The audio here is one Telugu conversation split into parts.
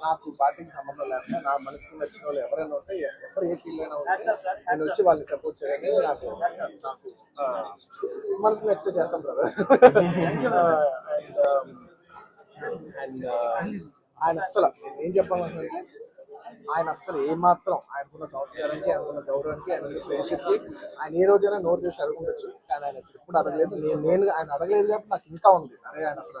నాకు పార్టీకి సంబంధం లేకుండా నా మనసుకు నచ్చిన వాళ్ళు ఎవరైనా ఉంటే ఎవరు ఏ ఫీల్ అయినా ఉంటే నేను వచ్చి వాళ్ళని సపోర్ట్ చేయడానికి నాకు నాకు ఆ, మనసుకు నచ్చితే చేస్తాం బ్రదర్ అండ్ అండ్ ఆయన అస్సలు ఏం చెప్పాలంటే ఆయన అస్సలు ఏమాత్రం ఆయనకున్న సంస్కారానికి ఆయనకున్న గౌరవానికి ఆయన ఫ్రెండ్షిప్కి ఆయన ఏ రోజైనా నోరు చేసి అడగఉండొచ్చు కానీ ఆయన అసలు ఎప్పుడు అడగలేదు. నేను నేను ఆయన అడగలేదు కాబట్టి నాకు ఇంకా ఉంది. అరే ఆయన అసలు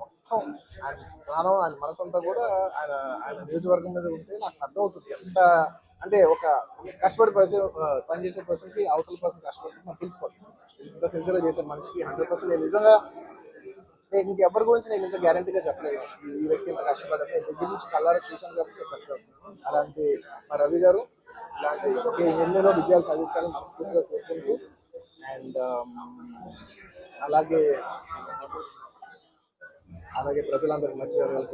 మొత్తం ఆయన ప్రాణం ఆయన మనసంతా కూడా ఆయన ఆయన నియోజకవర్గం మీద ఉంటే నాకు అర్థమవుతుంది ఎంత అంటే ఒక కష్టపడి పర్సన్ పనిచేసే పర్సన్కి అవతల పర్సన్ కష్టపడి మనకు తెలుసుకోవాలి. ఇంత సిన్సియర్గా చేసే మనిషికి హండ్రెడ్ పర్సెంట్ నేను నిజంగా నేను ఇంక ఎవరి గురించి నేను ఇంత గ్యారంటీగా చెప్పలేదు ఈ- ఈ వ్యక్తి ఇంత కష్టపడ్డారు నేను దగ్గర నుంచి కళ్ళారా చూశాను కాబట్టి నేను చెప్పగలను. అలాంటి మా రవి గారు ఇలాంటి ఎన్నెన్నో విజయాలు సాధించాలని మనస్ఫూర్తిగా కోరుకుంటూ అండ్ అలాగే అలాగే ప్రజలందరికీ మంచి జరగాలని